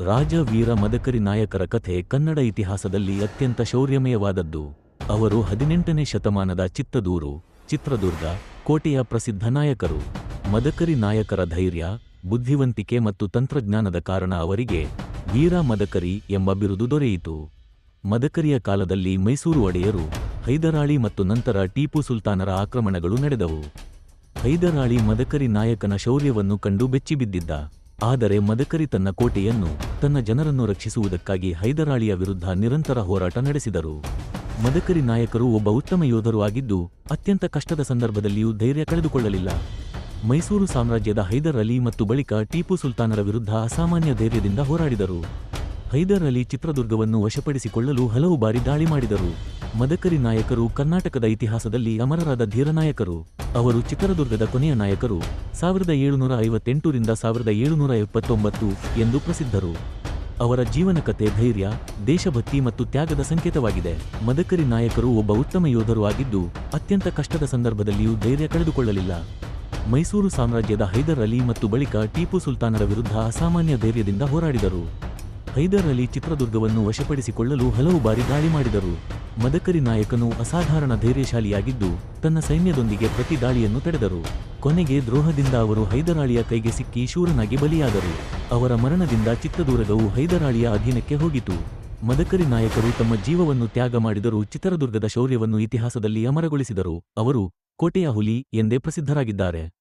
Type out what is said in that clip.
ರಾಜ ವೀರ ಮದಕರಿ ನಾಯಕರ ಕಥೆ ಕನ್ನಡ ಇತಿಹಾಸದಲ್ಲಿ ಅತ್ಯಂತ ಶೌರ್ಯಮಯವಾದದ್ದು. ಅವರು ಹದಿನೆಂಟನೇ ಶತಮಾನದ ಚಿತ್ತದೂರು ಚಿತ್ರದುರ್ಗ, ಕೋಟೆಯ ಪ್ರಸಿದ್ಧ ನಾಯಕರು. ಮದಕರಿ ನಾಯಕರ ಧೈರ್ಯ, ಬುದ್ಧಿವಂತಿಕೆ ಮತ್ತು ತಂತ್ರಜ್ಞಾನದ ಕಾರಣ ಅವರಿಗೆ ವೀರ ಮದಕರಿ ಎಂಬ ಬಿರುದು ದೊರೆಯಿತು. ಮದಕರಿಯ ಕಾಲದಲ್ಲಿ ಮೈಸೂರು ಒಡೆಯರು, ಹೈದರಾಳಿ ಮತ್ತು ನಂತರ ಟಿಪ್ಪು ಸುಲ್ತಾನರ ಆಕ್ರಮಣಗಳು ನಡೆದವು. ಹೈದರಾಳಿ ಮದಕರಿ ನಾಯಕನ ಶೌರ್ಯವನ್ನು ಕಂಡು ಬೆಚ್ಚಿಬಿದ್ದಿದ್ದ. ಆದರೆ ಮದಕರಿ ತನ್ನ ಕೋಟೆಯನ್ನು, ತನ್ನ ಜನರನ್ನು ರಕ್ಷಿಸುವುದಕ್ಕಾಗಿ ಹೈದರಾಳಿಯ ವಿರುದ್ಧ ನಿರಂತರ ಹೋರಾಟ ನಡೆಸಿದರು. ಮದಕರಿ ನಾಯಕರು ಒಬ್ಬ ಉತ್ತಮ ಯೋಧರು ಆಗಿದ್ದು, ಅತ್ಯಂತ ಕಷ್ಟದ ಸಂದರ್ಭದಲ್ಲಿಯೂ ಧೈರ್ಯ ಕಳೆದುಕೊಳ್ಳಲಿಲ್ಲ. ಮೈಸೂರು ಸಾಮ್ರಾಜ್ಯದ ಹೈದರ್ ಅಲಿ ಮತ್ತು ಬಳಿಕ ಟೀಪು ಸುಲ್ತಾನರ ವಿರುದ್ಧ ಅಸಾಮಾನ್ಯ ಧೈರ್ಯದಿಂದ ಹೋರಾಡಿದರು. ಹೈದರ್ ಅಲಿ ಚಿತ್ರದುರ್ಗವನ್ನು ವಶಪಡಿಸಿಕೊಳ್ಳಲು ಹಲವು ಬಾರಿ ದಾಳಿ ಮಾಡಿದರು. ಮದಕರಿ ನಾಯಕರು ಕರ್ನಾಟಕದ ಇತಿಹಾಸದಲ್ಲಿ ಅಮರರಾದ ಧೀರ ನಾಯಕರು ಅವರು ಚಿತ್ರದುರ್ಗದ ಕೊನೆಯ ನಾಯಕರು. ಸಾವಿರದ ಏಳುನೂರ ಐವತ್ತೆಂಟರಿಂದ ಸಾವಿರದ ಏಳುನೂರ ಎಪ್ಪತ್ತೊಂಬತ್ತು ಎಂದು ಪ್ರಸಿದ್ಧರು. ಅವರ ಜೀವನ ಕಥೆ ಧೈರ್ಯ, ದೇಶಭಕ್ತಿ ಮತ್ತು ತ್ಯಾಗದ ಸಂಕೇತವಾಗಿದೆ. ಮದಕರಿ ನಾಯಕರು ಒಬ್ಬ ಉತ್ತಮ ಯೋಧರು ಆಗಿದ್ದು, ಅತ್ಯಂತ ಕಷ್ಟದ ಸಂದರ್ಭದಲ್ಲಿಯೂ ಧೈರ್ಯ ಕಳೆದುಕೊಳ್ಳಲಿಲ್ಲ. ಮೈಸೂರು ಸಾಮ್ರಾಜ್ಯದ ಹೈದರ್ ಅಲಿ ಮತ್ತು ಬಳಿಕ ಟಿಪ್ಪು ಸುಲ್ತಾನರ ವಿರುದ್ಧ ಅಸಾಮಾನ್ಯ ಧೈರ್ಯದಿಂದ ಹೋರಾಡಿದರು. ಹೈದರ್ ಅಲಿ ಚಿತ್ರದುರ್ಗವನ್ನು ವಶಪಡಿಸಿಕೊಳ್ಳಲು ಹಲವು ಬಾರಿ ದಾಳಿ ಮಾಡಿದರು. ಮದಕರಿ ನಾಯಕನು ಅಸಾಧಾರಣ ಧೈರ್ಯಶಾಲಿಯಾಗಿದ್ದು ತನ್ನ ಸೈನ್ಯದೊಂದಿಗೆ ಪ್ರತಿ ದಾಳಿಯನ್ನು ತಡೆದರು. ಕೊನೆಗೆ ದ್ರೋಹದಿಂದ ಅವರು ಹೈದರಾಳಿಯ ಕೈಗೆ ಸಿಕ್ಕಿ ಶೂರನಾಗಿ ಬಲಿಯಾದರು. ಅವರ ಮರಣದಿಂದ ಚಿತ್ರದುರ್ಗವು ಹೈದರಾಳಿಯ ಅಧೀನಕ್ಕೆ ಹೋಗಿತು ಮದಕರಿ ನಾಯಕರು ತಮ್ಮ ಜೀವವನ್ನು ತ್ಯಾಗ ಮಾಡಿದರೂ ಚಿತ್ರದುರ್ಗದ ಶೌರ್ಯವನ್ನು ಇತಿಹಾಸದಲ್ಲಿ ಅಮರಗೊಳಿಸಿದರು. ಅವರು ಕೋಟೆಯ ಹುಲಿ ಎಂದೇ ಪ್ರಸಿದ್ಧರಾಗಿದ್ದಾರೆ.